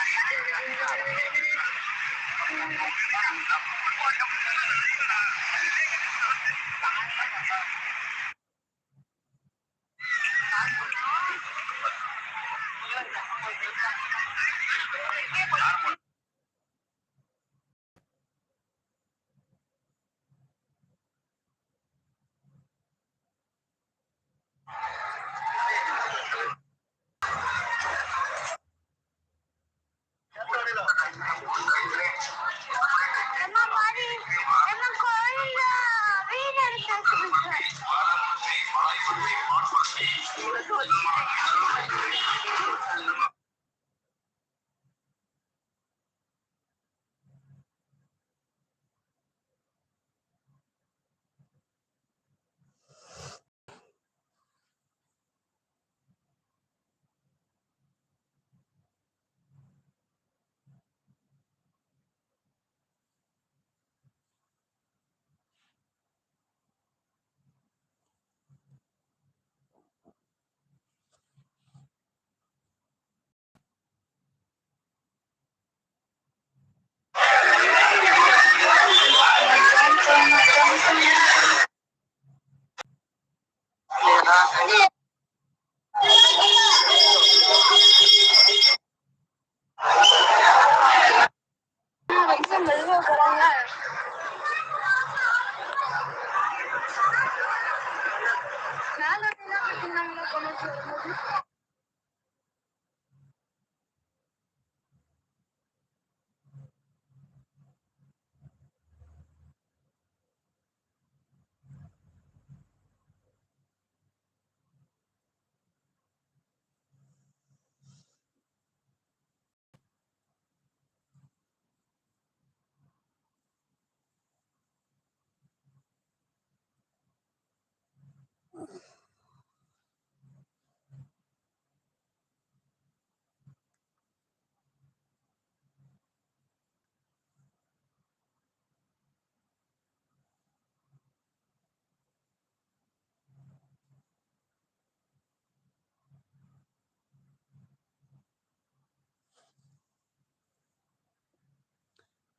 Thank you.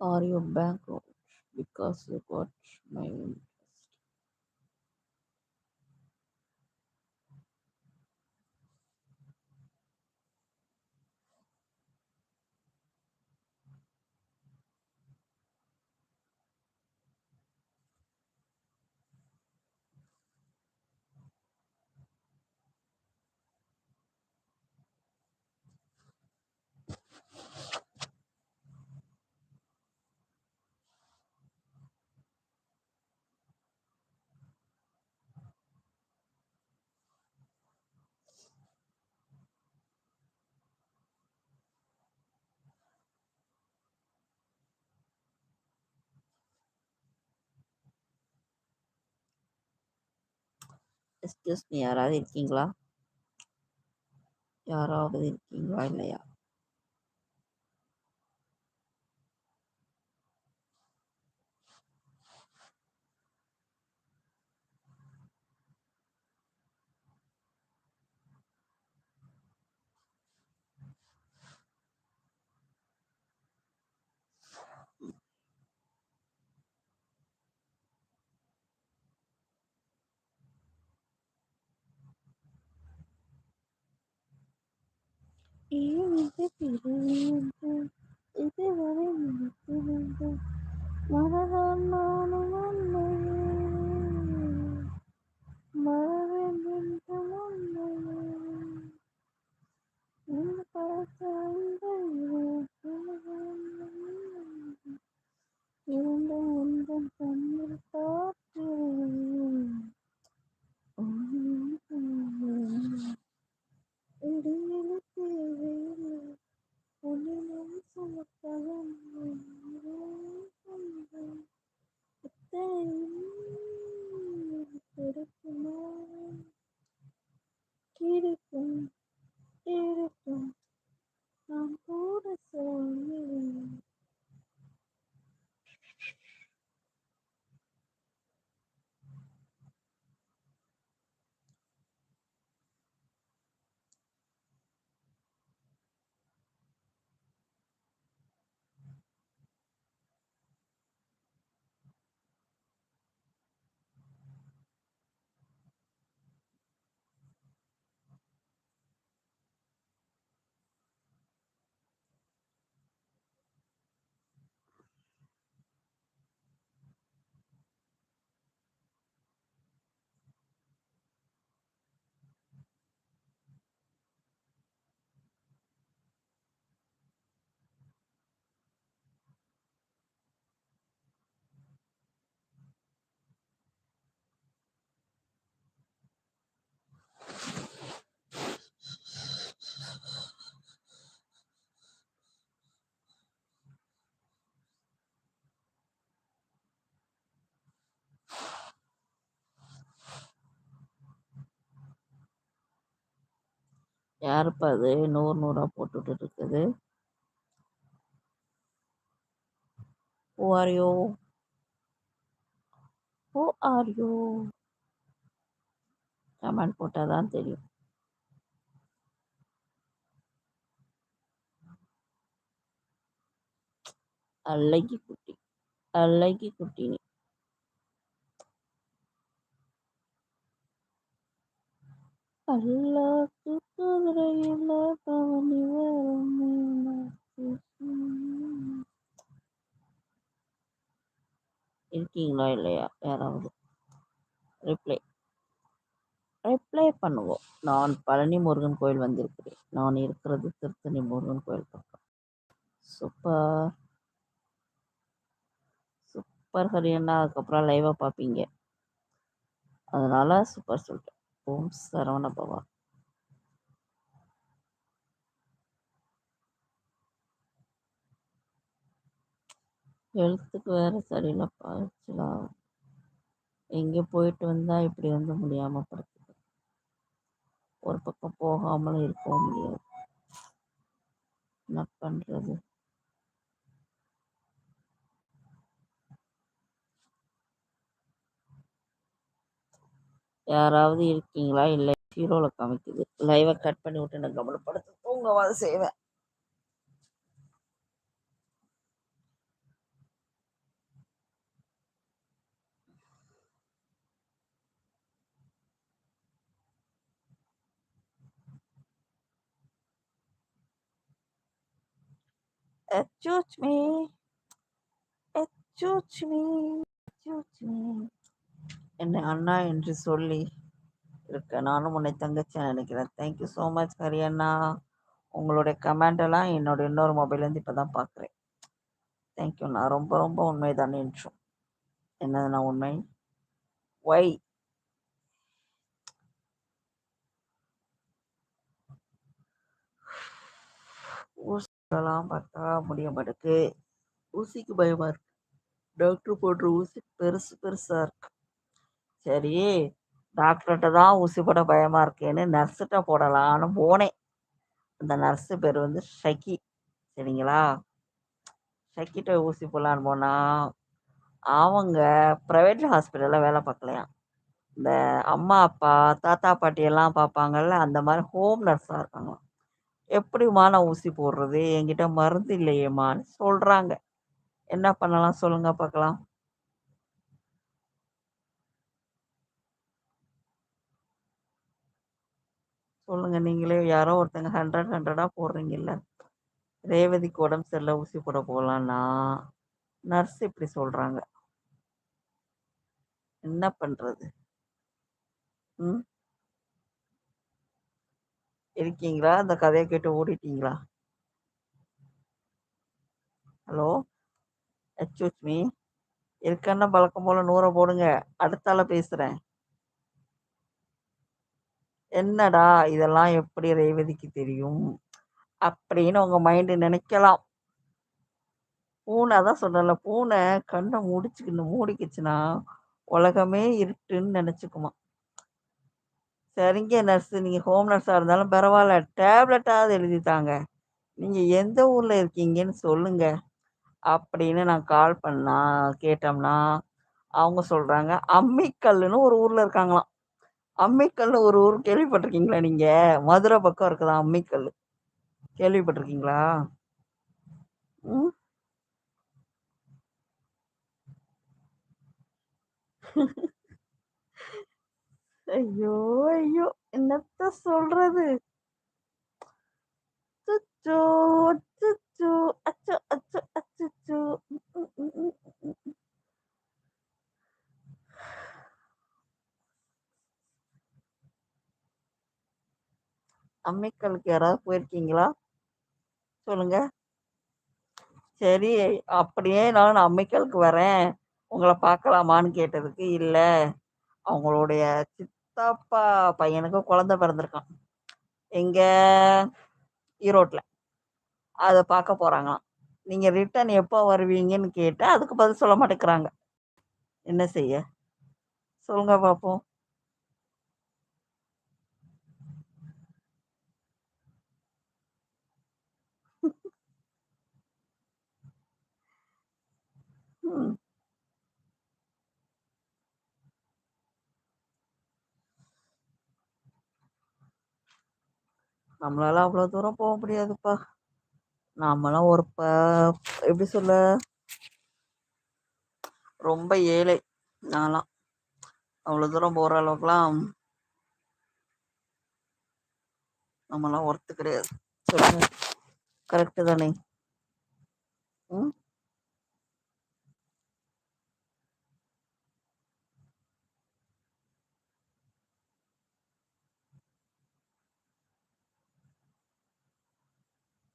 or your bank because you got my excuse me யாராவது இருக்கீங்களா? யாராவது இருக்கீங்களா இல்லையா? ஏன் இது பிரிந்து இதுவரை நினைத்திருந்து மறதான் நானும் உன்னை மறவேன் என்று உன்னை உன் பழக்கங்கள் இருந்த உந்தன் கண்ணில் காற்று இடையில ఉత్తరం யாருப்பா அது? நூறு நூறா போட்டுட்டு இருக்குது ஓ ஆர்யோ கமெண்ட் போட்டால் தான் தெரியும். அழகி குட்டி. அழகி குட்டி அல்லாக்கு குதிரையில் பவனி வரும் இருக்கீங்களா இல்லையா? யாராவது? ரிப்ளை ரிப்ளை பண்ணுவோம். நான் பழனி முருகன் கோயில் வந்திருக்கிறேன். நான் இருக்கிறது திருத்தணி முருகன் கோயில் பக்கம். சூப்பர் சூப்பர் ஹரியன்னா அதுக்கப்புறம் லைவாக பார்ப்பீங்க. அதனால சூப்பர் சொல்லிட்டேன். ஓம் சரவண பவா. ஹெல்த்துக்கு வேற சரியில்லைப்பா ஆக்சுவலாக எங்கே போயிட்டு வந்தால் இப்படி வந்து முடியாமல் படுத்துது ஒரு பக்கம் போகாமலும் இருக்கவும் முடியாது. என்ன பண்ணுறது யாராவது இருக்கீங்களா இல்லை ஹீரோவில் காமிக்குது லைவை கட் பண்ணி விட்டு நான் கவலைப்படுத்து தூங்கவாது செய்வேன் Excuse me. Excuse me. Excuse me. என்னை அண்ணா என்று சொல்லி இருக்க நானும் உன்னை தங்கச்சியா நினைக்கிறேன். Thank you so much Hari அண்ணா உங்களுடைய கமெண்டெல்லாம் என்னோட இன்னொரு மொபைல்லேருந்து இப்போ தான் பார்க்குறேன் தேங்க்யூ நான் ரொம்ப ரொம்ப உண்மை தான் என்றும் என்னதுண்ணா உண்மை? ஒய் ஊசிலாம் பார்த்தா முடிய மாட்டேக்கு ஊசிக்கு பயமாக இருக்கு. டாக்டர் போடுற ஊசி பெருசு பெருசாக இருக்கு. சரி டாக்டர்கிட்ட தான் ஊசி போட பயமாக இருக்கேன்னு நர்ஸுகிட்ட போடலான்னு போனேன். அந்த நர்ஸு பேர் வந்து ஷக்கி. சரிங்களா? ஷக்கிட்ட ஊசி போடலான்னு போனால் அவங்க ப்ரைவேட் ஹாஸ்பிட்டலில் வேலை பார்க்கலையாம். இந்த அம்மா அப்பா தாத்தா பாட்டி எல்லாம் பார்ப்பாங்கல்ல அந்த மாதிரி ஹோம் நர்ஸாக இருக்காங்களாம். எப்படிம்மா நான் ஊசி போடுறது? என்கிட்ட மருந்து இல்லையேம்மான்னு சொல்கிறாங்க என்ன பண்ணலாம்? சொல்லுங்கள் பார்க்கலாம். சொல்லுங்க. நீங்களே யாரோ ஒருத்தங்க ஹண்ட்ரட் ஹண்ட்ரடாக போடுறீங்கல்ல. ரேவதிக்கு உடம்பு சரியில்லை ஊசி போட போகலான்னா நர்ஸ் இப்படி சொல்கிறாங்க என்ன பண்ணுறது ம்? இருக்கீங்களா? அந்த கதையை கேட்டு ஓடிட்டீங்களா? ஹலோ? எக்ஸ்கூஸ் மீ இருக்கன்னா பழக்கம் போல் நூறை போடுங்க. அடுத்தால பேசுகிறேன் என்னடா இதெல்லாம் எப்படி ரேவதிக்கு தெரியும்? அப்படின்னு உங்கள் மைண்டு நினைக்கலாம். பூனை தான் சொல்கிறல பூனை கண்ணை முடிச்சுக்கின்னு மூடிக்கிச்சுன்னா உலகமே இருட்டுன்னு நினச்சிக்குமா சரிங்க நர்ஸு நீங்கள் ஹோம் நர்ஸாக இருந்தாலும் பரவாயில்ல. டேப்லெட்டாவது எழுதித்தாங்க நீங்கள் எந்த ஊரில் இருக்கீங்கன்னு சொல்லுங்கள் அப்படின்னு நான் கால் பண்ணா கேட்டோம்னா அவங்க சொல்கிறாங்க அம்மிக்கல்லுன்னு ஒரு ஊரில் இருக்காங்களாம். அம்மிக்கல்னு ஒரு ஊர் கேள்விப்பட்டிருக்கீங்களா நீங்கள் மதுரை பக்கம் இருக்குதா அம்மிக்கல் கேள்விப்பட்டிருக்கீங்களா? ம். ஐயோ ஐயோ என்னத்த சொல்றது? அச்சோ அச்சோ அச்சோ அச்சோ அச்சோ அம்மிக்கலுக்கு யாராவது போயிருக்கீங்களா? சொல்லுங்க. சரி அப்படியே நான் அம்மிக்கலுக்கு வரேன். உங்களை பார்க்கலாமான்னு கேட்டதுக்கு இல்லை. அவங்களுடைய சித்தப்பா பையனுக்கு குழந்த பிறந்திருக்கான். எங்க ஈரோட்டில் அதை பார்க்க போகிறாங்களாம் நீங்கள் ரிட்டர்ன் எப்போ வருவீங்கன்னு கேட்டால் அதுக்கு பதில் சொல்ல மாட்டேங்கிறாங்க. என்ன செய்ய? சொல்லுங்க பார்ப்போம் Hmm. நம்மளால அவ்வளோ தூரம் போக முடியாதுப்பா. நாமெல்லாம் ஒரு ப எப்படி சொல்ல? ரொம்ப ஏழை நான்லாம். அவ்வளோ தூரம் போகிற அளவுக்குலாம் நம்மலாம் ஒர்த்து கிடையாது. சொல்லுங்க. கரெக்டு தானே? ம்?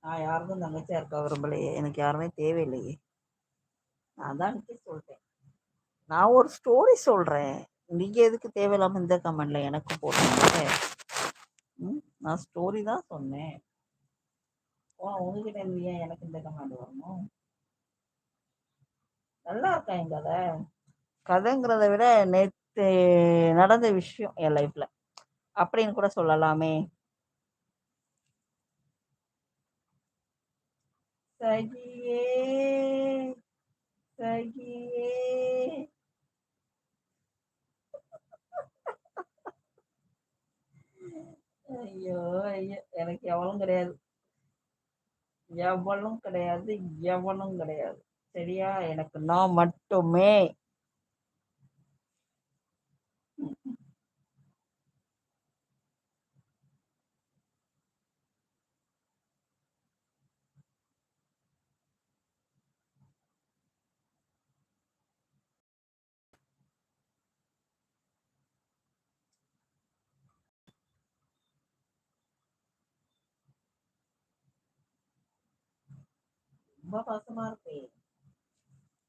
நான் யாருக்கும் தங்கச்சியா இருக்க விரும்பலையே. எனக்கு யாருமே தேவையில்லையே. நான் தான் அன்னைக்கே சொல்லிட்டேன் நான் ஒரு ஸ்டோரி சொல்கிறேன் நீங்கள் எதுக்கு தேவையில்லாமல் இந்த கமெண்ட்ல எனக்கு போட்டீங்க ம் நான் ஸ்டோரி தான் சொன்னேன். ஓ உங்ககிட்ட இருந்து ஏன் எனக்கு இந்த கமெண்ட் வரணும்? நல்லா இருக்கா என் கதை? கதைங்கிறத விட நேற்று நடந்த விஷயம் என் லைஃப்பில் அப்படின்னு கூட சொல்லலாமே. சகியே சகியே. ஐயோ ஐயோ எனக்கு எவளும் கிடையாது. எவளும் கிடையாது எவனும் கிடையாது. சரியா? எனக்கு நான் மட்டுமே ரொம்ப பாசமா இருப்பேன்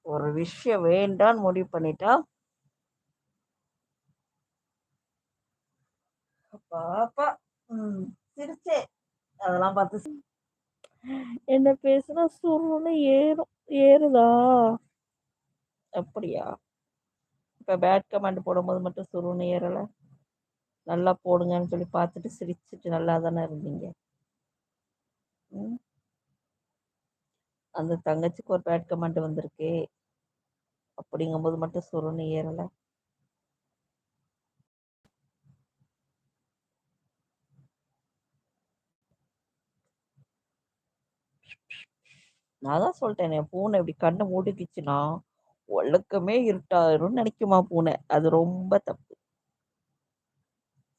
ஒரு விஷயம் வேண்டான்னு முடிவு பண்ணிட்டா? பாப்பா ம் சிரிச்சே. அதெல்லாம் பார்த்து என்ன பேசுனா சுருன்னு ஏறும் ஏறுதா? அப்படியா? இப்ப பேட் கமெண்ட் போடும்போது மட்டும் சுருன்னு ஏறல. நல்லா போடுங்கன்னு சொல்லி பார்த்துட்டு சிரிச்சிட்டு நல்லா தானே இருந்தீங்க. ம்? அந்த தங்கச்சிக்கு ஒரு பேட் கமெண்ட் வந்திருக்கே. அப்படிங்கும்போது மட்டும் சொருன்னு ஏறல. நான் தான் சொல்லிட்டேனே பூனை இப்படி கண்ணை மூடிக்கிச்சுன்னா ஒழுக்கமே இருட்டாயிரும்னு நினைக்குமா பூனை. அது ரொம்ப தப்பு.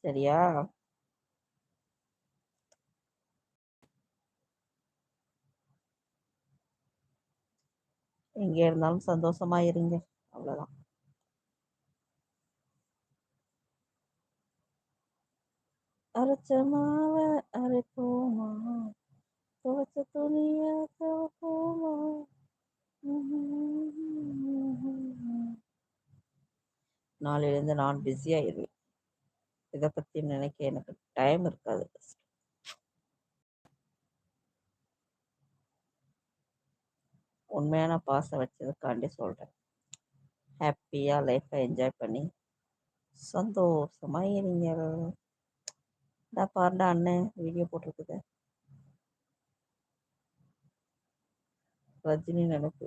சரியா? எங்க இருந்தாலும் சந்தோஷமா இருங்க. அவ்வளவுதான். அரைச்ச மாவை அரைப்போமா? துவைச்ச துணிய துவப்போமா? நாளையிலேருந்து நான் பிஸியாயிருவேன் இதை பத்தி நினைக்க எனக்கு டைம் இருக்காது உண்மையான பாசம் வச்சதுக்காண்டி சொல்கிறேன் ஹாப்பியாக லைஃப்பை என்ஜாய் பண்ணி சந்தோஷமா இருங்க. டா பாருடா அண்ணன் வீடியோ போட்டிருக்குது. ரஜினி நினைப்பு.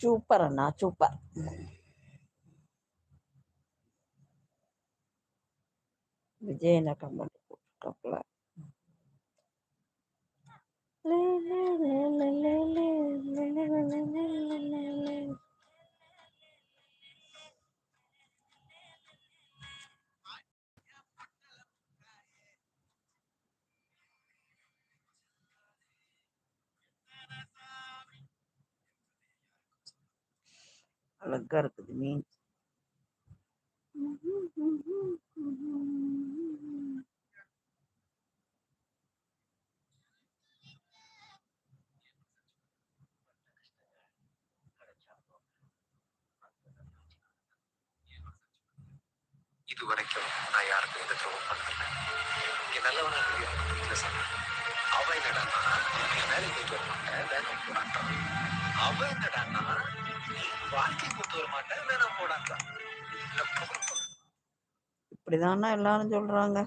அது சத்தியமா சூப்பர் அண்ணா சூப்பர் விஜய் என்ன கமெண்ட் போட்டிருக்காப்புல அழகா இருக்குது மீன் இது வரைக்கும் நான் யாருக்கும் எந்த துரோகம் பண்ணல இங்க நல்லவனா இல்லையா வீட்டுல சொன்னேன் அவன் என்னடான்னா நீ வேலைக்கு போயிட்டு வர மாட்டேன் வேலைக்கு போடான்றான் அவன் என்னடான்னா நீ வாழ்க்கைக்கு கொண்டு வர மாட்டேன். வேணாம் போடான்றான் இப்படிதானா எல்லாரும் சொல்றாங்க.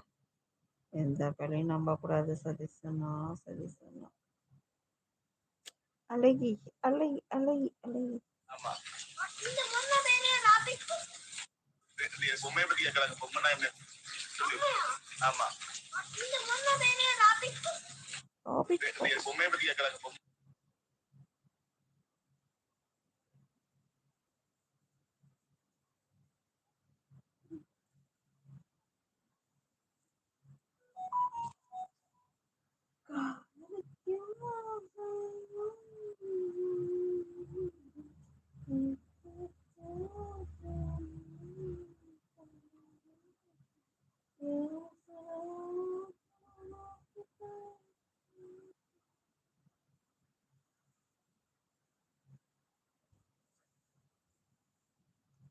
எந்த பேரையும் நம்ப கூடாது சதீசனா சதீசனா. அழகி அழகி அழகி அழகி. ஆமா.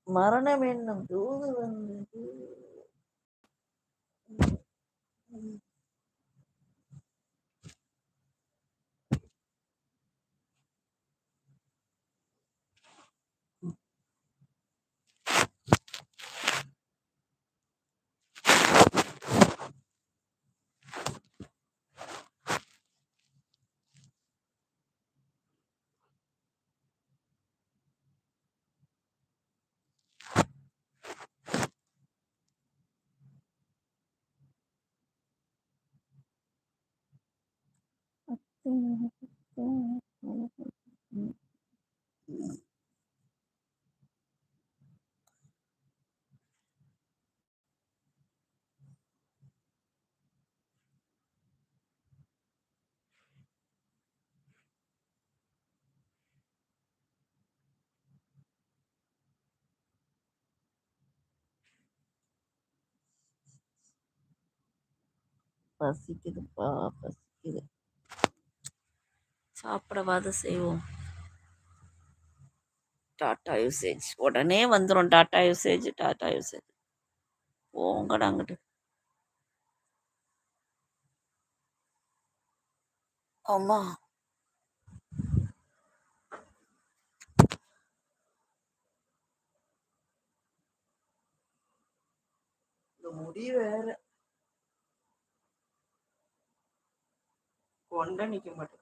மரணம் என்னும் தூது வந்தது பசிக்குதுப்பா பசிக்குது சாப்பிடவாது செய்வோம். Data usage. உடனே வந்துடும் டாட்டா யூசேஜ் டாட்டா யூசேஜ். போங்கடா அங்கிட்டு. அம்மா. இந்த முடி வேற. கொண்ட நிக்க மாட்டேன்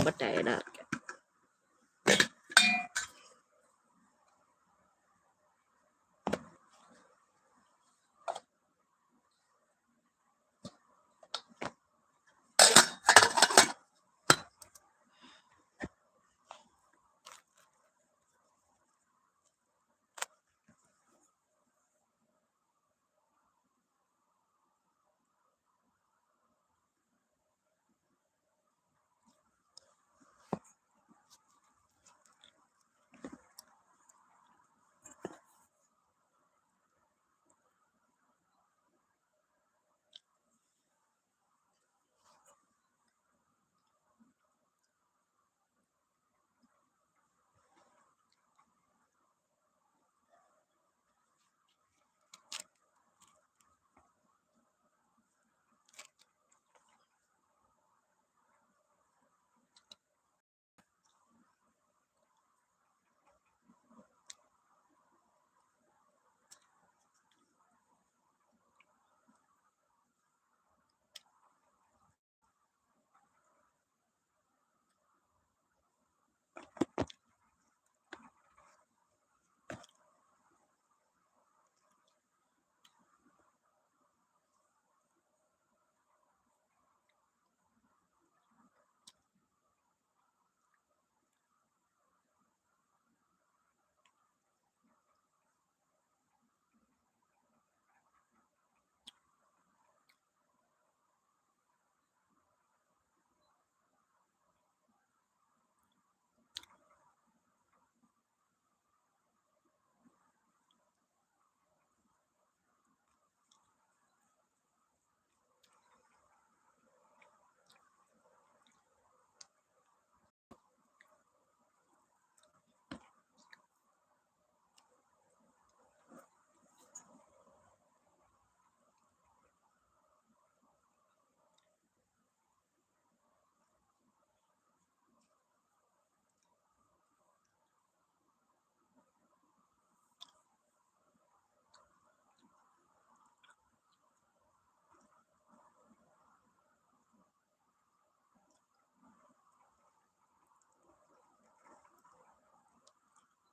ரொம்ப டயர்டா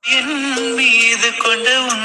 என் மீது கொண்ட உன்